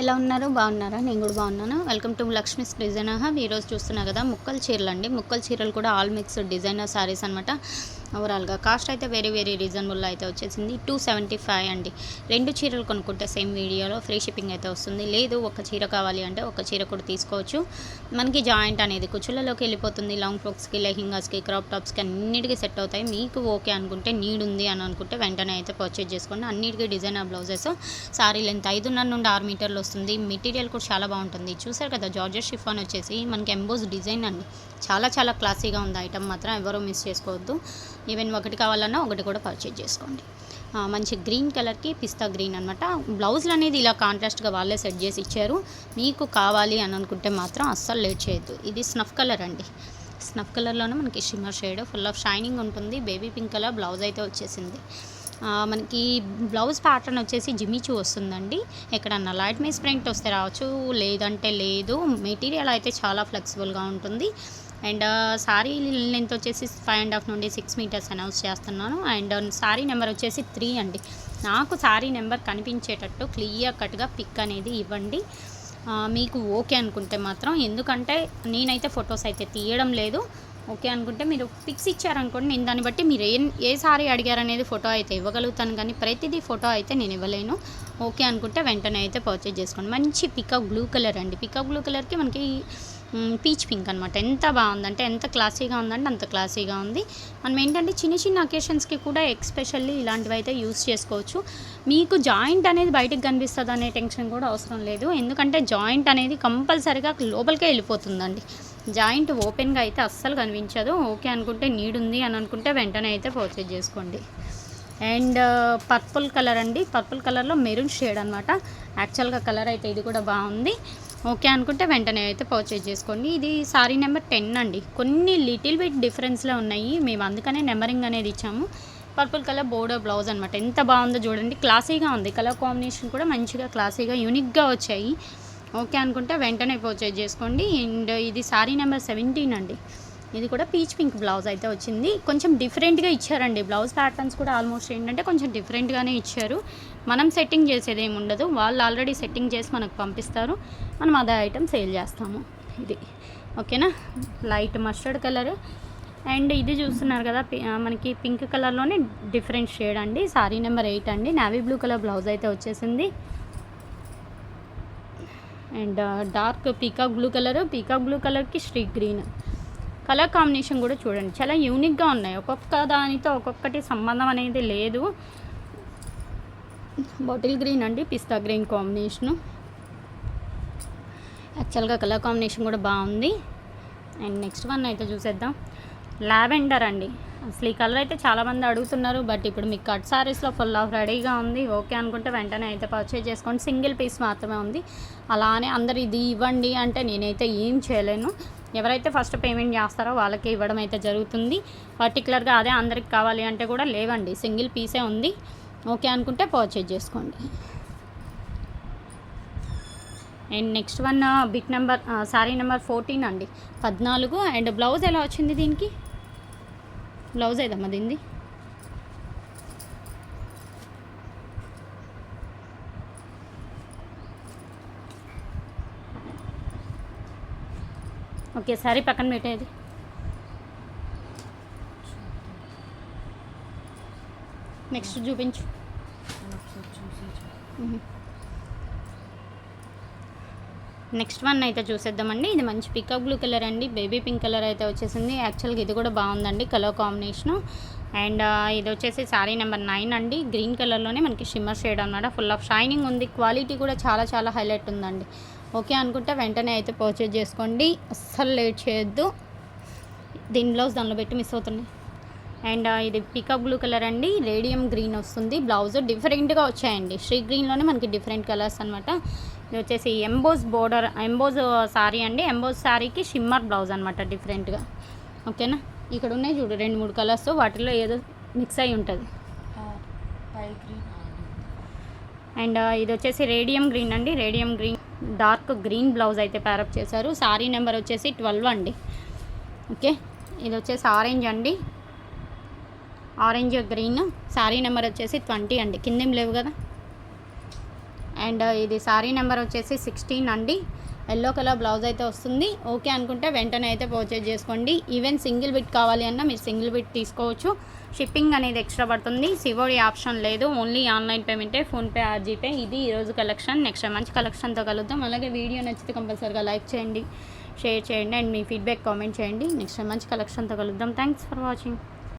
ఎలా ఉన్నారు? బాగున్నారా? నేను కూడా బాగున్నాను. Welcome to Lakshmi's designer hub ఈరోజు చూస్తున్నా కదా ముక్కల చీరలు అండి ముక్కల చీరలు కూడా ఆల్ మిక్స్ డిజైనర్ సారీస్ అనమాట ఓవరాల్గా. కాస్ట్ అయితే వెరీ వెరీ రీజనబుల్ అయితే వచ్చేసింది. టూ సెవెంటీ ఫైవ్ అండి. రెండు చీరలు కొనుక్కుంటే సేమ్ వీడియోలో ఫ్రీ షిప్పింగ్ అయితే వస్తుంది. లేదు ఒక చీర కావాలి అంటే ఒక చీర కూడా తీసుకోవచ్చు. మనకి జాయింట్ అనేది కుచ్చులలోకి వెళ్ళిపోతుంది. లాంగ్ ఫ్రాక్స్కి లెహింగాస్కి క్రాప్ టాప్స్కి అన్నిటికీ సెట్ అవుతాయి. మీకు ఓకే అనుకుంటే నీడ్ ఉంది అని అనుకుంటే వెంటనే అయితే పర్చేజ్ చేసుకోండి. అన్నిటికీ డిజైనర్ బ్లౌజెస్. సారీ లెంత్ ఐదున్నర నుండి ఆరు మీటర్లు వస్తుంది. మెటీరియల్ కూడా చాలా బాగుంటుంది. చూసారు కదా జార్జెట్ షిఫాన్ వచ్చేసి మనకి ఎంబోస్ డిజైన్ అండి. చాలా చాలా క్లాసీగా ఉంది ఐటమ్ మాత్రం. ఎవరూ మిస్ చేసుకోవద్దు. ఈవెన్ ఒకటి కావాలన్నా ఒకటి కూడా పర్చేజ్ చేసుకోండి. మంచి గ్రీన్ కలర్కి పిస్తా గ్రీన్ అనమాట బ్లౌజులు అనేది ఇలా కాంట్రాస్ట్గా వాళ్ళే సెట్ చేసి ఇచ్చారు. మీకు కావాలి అని అనుకుంటే మాత్రం అస్సలు లేట్ చేయొద్దు. ఇది స్నఫ్ కలర్ అండి. స్నఫ్ కలర్లోనే మనకి shimmer shade full of shining ఉంటుంది. బేబీ పింక్ కలర్ బ్లౌజ్ అయితే వచ్చేసింది. మనకి బ్లౌజ్ ప్యాటర్న్ వచ్చేసి జిమిచూ వస్తుందండి. ఎక్కడన్నా లైట్ మీస్ ప్రింట్ వస్తే రావచ్చు. లేదంటే లేదు. మెటీరియల్ అయితే చాలా ఫ్లెక్సిబుల్గా ఉంటుంది. అండ్ సారీ లెంత్ వచ్చేసి ఫైవ్ అండ్ హాఫ్ నుండి సిక్స్ మీటర్స్ అనౌన్స్ చేస్తున్నాను. అండ్ సారీ నెంబర్ వచ్చేసి త్రీ అండి. నాకు సారీ నెంబర్ కనిపించేటట్టు క్లియర్ కట్గా పిక్ అనేది ఇవ్వండి. మీకు ఓకే అనుకుంటే మాత్రం. ఎందుకంటే నేనైతే ఫొటోస్ అయితే తీయడం లేదు. ఓకే అనుకుంటే మీరు పిక్స్ ఇచ్చారనుకోండి నేను దాన్ని బట్టి మీరు ఏ ఏ సారీ అడిగారనేది ఫోటో అయితే ఇవ్వగలుగుతాను. కానీ ప్రతిదీ ఫోటో అయితే నేను ఇవ్వలేను. ఓకే అనుకుంటే వెంటనే అయితే పర్చేజ్ చేసుకోండి. మంచి పికప్ బ్లూ కలర్ అండి. పికప్ బ్లూ కలర్కి మనకి పీచ్ పింక్ అనమాట ఎంత బాగుందంటే ఎంత క్లాసీగా ఉందంటే అంత క్లాసీగా ఉంది. మనం ఏంటంటే చిన్న చిన్న అకేషన్స్కి కూడా ఎక్స్పెషల్లీ ఇలాంటివి అయితే యూస్ చేసుకోవచ్చు. మీకు జాయింట్ అనేది బయటకు కనిపిస్తుంది అనే టెన్షన్ కూడా అవసరం లేదు. ఎందుకంటే జాయింట్ అనేది కంపల్సరీగా లోపలికే వెళ్ళిపోతుందండి. జాయింట్ ఓపెన్గా అయితే అస్సలు కనిపించదు. ఓకే అనుకుంటే నీడ్ ఉంది అని అనుకుంటే వెంటనే అయితే పర్చేజ్ చేసుకోండి. అండ్ పర్పుల్ కలర్ అండి. పర్పుల్ కలర్లో మెరూన్ షేడ్ అనమాట యాక్చువల్గా కలర్ అయితే ఇది కూడా బాగుంది. ఓకే అనుకుంటే వెంటనే అయితే పర్చేజ్ చేసుకోండి. ఇది సారీ నెంబర్ టెన్ అండి. కొన్ని లిటిల్ బిట్ డిఫరెన్స్లో ఉన్నాయి. మేము అందుకనే నెంబరింగ్ అనేది ఇచ్చాము. పర్పుల్ కలర్ బోర్డర్ బ్లౌజ్ అనమాట ఎంత బాగుందో చూడండి. క్లాసీగా ఉంది. కలర్ కాంబినేషన్ కూడా మంచిగా క్లాసీగా యూనిక్గా వచ్చాయి. ఓకే అనుకుంటే వెంటనే పర్చేజ్ చేసుకోండి. అండ్ ఇది సారీ నెంబర్ సెవెంటీన్ అండి. ఇది కూడా పీచ్ పింక్ బ్లౌజ్ అయితే వచ్చింది. కొంచెం డిఫరెంట్గా ఇచ్చారండి. బ్లౌజ్ ప్యాటర్న్స్ కూడా ఆల్మోస్ట్ ఏంటంటే కొంచెం డిఫరెంట్గానే ఇచ్చారు. మనం సెట్టింగ్ చేసేది ఏమి ఉండదు. వాళ్ళు ఆల్రెడీ సెట్టింగ్ చేసి మనకు పంపిస్తారు. మనం అదే ఐటమ్ సేల్ చేస్తాము. ఇది. ఓకేనా లైట్ మస్టర్డ్ కలర్ అండ్ ఇది చూస్తున్నారు కదా మనకి పింక్ కలర్లోనే డిఫరెంట్ షేడ్ అండి. సారీ నెంబర్ ఎయిట్ అండి. నావీ బ్లూ కలర్ బ్లౌజ్ అయితే వచ్చేసింది. And dark peacock blue colour peacock blue కలర్కి స్ట్రీక్ గ్రీన్ కలర్ కాంబినేషన్ కూడా చూడండి. చాలా యూనిక్గా ఉన్నాయి. ఒక్కొక్క దానితో ఒక్కొక్కటి సంబంధం అనేది లేదు. బాటిల్ గ్రీన్ అండి పిస్తా గ్రీన్ కాంబినేషను. యాక్చువల్గా కలర్ కాంబినేషన్ కూడా బాగుంది. అండ్ నెక్స్ట్ వన్ అయితే చూసేద్దాం. లావెండర్ అండి. అసలు ఈ కలర్ అయితే చాలామంది అడుగుతున్నారు బట్ ఇప్పుడు మీకు కట్ సారీస్లో ఫుల్ ఆఫ్ రెడీగా ఉంది. ఓకే అనుకుంటే వెంటనే అయితే పర్చేజ్ చేసుకోండి. సింగిల్ పీస్ మాత్రమే ఉంది. అలానే అందరు ఇది ఇవ్వండి అంటే నేనైతే ఏం చేయలేను. ఎవరైతే ఫస్ట్ పేమెంట్ చేస్తారో వాళ్ళకి ఇవ్వడం అయితే జరుగుతుంది. పర్టికులర్గా అదే అందరికి కావాలి అంటే కూడా లేవండి. సింగిల్ పీసే ఉంది. ఓకే అనుకుంటే పర్చేజ్ చేసుకోండి. And next one bit number sari number fourteen అండి. పద్నాలుగు. అండ్ బ్లౌజ్ ఎలా వచ్చింది దీనికి? బ్లౌజ్ ఏదమ్మా దీనిది? ఓకే సారీ పక్కన పెట్టేది. నెక్స్ట్ చూపించు. నెక్స్ట్ వన్ అయితే చూసేద్దామండి. ఇది మంచి పికప్ బ్లూ కలర్ అండి. బేబీ పింక్ కలర్ అయితే వచ్చేసింది. యాక్చువల్గా ఇది కూడా బాగుందండి కలర్ కాంబినేషను అండ్ ఇది వచ్చేసి శారీ నెంబర్ నైన్ అండి. గ్రీన్ కలర్లోనే మనకి షిమ్మర్ షేడ్ అనమాట ఫుల్ ఆఫ్ షైనింగ్ ఉంది. క్వాలిటీ కూడా చాలా చాలా హైలైట్ ఉందండి. ఓకే అనుకుంటే వెంటనే అయితే పర్చేజ్ చేసుకోండి. అస్సలు లేట్ చేయొద్దు. దీని బ్లౌజ్ దానిలో పెట్టి మిస్ అవుతుంది. అండ్ uh, ఇది పికప్ బ్లూ కలర్ అండి. రేడియం గ్రీన్ వస్తుంది. బ్లౌజ్ డిఫరెంట్గా వచ్చాయండి. శ్రీ గ్రీన్లోనే మనకి డిఫరెంట్ కలర్స్ అనమాట ఇది వచ్చేసి ఎంబోజ్ బోర్డర్ ఎంబోజ్ సారీ అండి. ఎంబోజ్ సారీకి షిమ్మర్ బ్లౌజ్ అనమాట డిఫరెంట్గా. ఓకేనా? ఇక్కడ ఉన్నాయి చూడు రెండు మూడు కలర్స్. వాటిలో ఏదో మిక్స్ అయి ఉంటుంది. అండ్ ఇది వచ్చేసి రేడియం గ్రీన్ అండి. Radium green dark green blouse అయితే ప్యారప్ చేశారు. సారీ నెంబర్ వచ్చేసి ట్వెల్వ్ అండి. ఓకే? ఇది వచ్చేసి ఆరెంజ్ అండి. Orange green. సారీ నెంబర్ వచ్చేసి ట్వంటీ అండి. కిందేం లేవు కదా? అండ్ ఇది సారీ నెంబర్ వచ్చేసి సిక్స్టీన్ అండి. ఎల్లో కలర్ బ్లౌజ్ అయితే వస్తుంది. ఓకే అనుకుంటే వెంటనే అయితే పర్చేజ్ చేసుకోండి. ఈవెన్ సింగిల్ బిట్ కావాలి అన్నా మీరు సింగిల్ బిట్ తీసుకోవచ్చు. షిప్పింగ్ అనేది ఎక్స్ట్రా పడుతుంది. సివోడి ఆప్షన్ లేదు. ఓన్లీ ఆన్లైన్ పేమెంటే ఫోన్పే ఆర్ జీపే ఇది ఈరోజు కలెక్షన్ నెక్స్ట్ మంచి కలెక్షన్తో కలుద్దాం. అలాగే వీడియో నచ్చితే కంపల్సరీగా లైక్ చేయండి షేర్ చేయండి అండ్ మీ ఫీడ్బ్యాక్ కామెంట్ చేయండి. నెక్స్ట్ మంచి కలెక్షన్తో కలుద్దాం. Thanks for watching